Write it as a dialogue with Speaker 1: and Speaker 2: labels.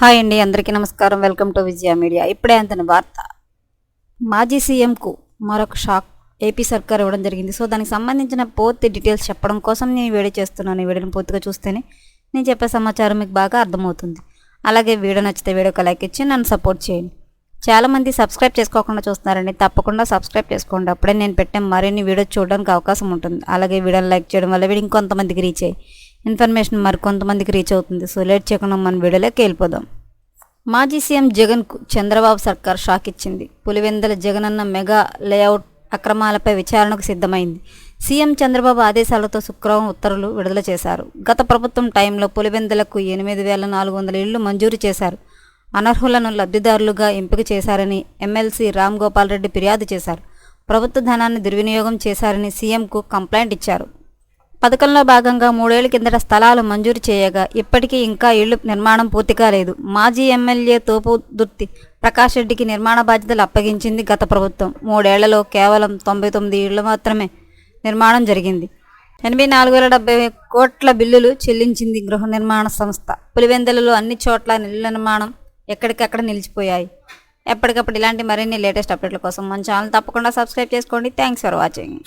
Speaker 1: Hi అండి అందరికీ నమస్కారం. Welcome to Vijaya media. ఇప్పుడే అంతని వార్త. మాజీ సీఎంకు మరొక షాక్. ఏపీ సర్కార్ ఇవ్వడం జరిగింది. సో దానికి సంబంధించిన పూర్తి డీటెయిల్స్ చెప్పడం కోసం నేను వేడి చేస్తున్నాను. ఈ వీడియోని పూర్తిగా చూస్తేనే నేను చెప్పే సమాచారం మీకు బాగా అర్థమవుతుంది. అలాగే వీడియో నచ్చితే వీడియోకి లైక్ ఇచ్చి నన్ను సపోర్ట్ చేయండి. చాలామంది సబ్స్క్రైబ్ చేసుకోకుండా చూస్తున్నారండి. తప్పకుండా సబ్స్క్రైబ్ చేసుకోండి. అప్పుడే నేను పెట్టే మరిన్ని వీడియో చూడడానికి అవకాశం ఉంటుంది. అలాగే వీడియోని లైక్ చేయడం వల్ల వీడియో ఇంకొంతమందికి రీచ్ అయ్యి ఇన్ఫర్మేషన్ మరి కొంతమందికి రీచ్ అవుతుంది. సో లేట్ చేయకుండా మన వీడియోలోకి వెళ్ళిపోదాం. మాజీ సీఎం జగన్కు చంద్రబాబు సర్కార్ షాక్ ఇచ్చింది. పులివెందల జగనన్న మెగా లేఅవుట్ అక్రమాలపై విచారణకు సిద్ధమైంది. సీఎం చంద్రబాబు ఆదేశాలతో శుక్రవారం ఉత్తర్వులు విడుదల చేశారు. గత ప్రభుత్వం టైంలో పులివెందలకు ఎనిమిది వేల నాలుగు వందల ఇళ్ళు మంజూరు చేశారు. అనర్హులను లబ్ధిదారులుగా ఎంపిక చేశారని ఎమ్మెల్సీ రామ్ గోపాల్ రెడ్డి ఫిర్యాదు చేశారు. ప్రభుత్వ ధనాన్ని దుర్వినియోగం చేశారని సీఎంకు కంప్లైంట్ ఇచ్చారు. పథకంలో భాగంగా మూడేళ్ళ కిందట స్థలాలు మంజూరు చేయగా ఇప్పటికీ ఇంకా ఇళ్ళు నిర్మాణం పూర్తి కాలేదు మాజీ ఎమ్మెల్యే తోపు దుర్తి ప్రకాష్ రెడ్డికి నిర్మాణ బాధ్యతలు అప్పగించింది గత ప్రభుత్వం. మూడేళ్ళలో కేవలం తొంభై తొమ్మిది ఇళ్ళు మాత్రమే నిర్మాణం జరిగింది. ఎనభై నాలుగు వేల డెబ్బై కోట్ల బిల్లులు చెల్లించింది గృహ నిర్మాణ సంస్థ. పులివెందులలో అన్ని చోట్ల ఇళ్ళ నిర్మాణం ఎక్కడికక్కడ నిలిచిపోయాయి. ఎప్పటికప్పుడు ఇలాంటి మరిన్ని లేటెస్ట్ అప్డేట్ల కోసం మన ఛానల్ తప్పకుండా సబ్స్క్రైబ్ చేసుకోండి. Thanks for watching.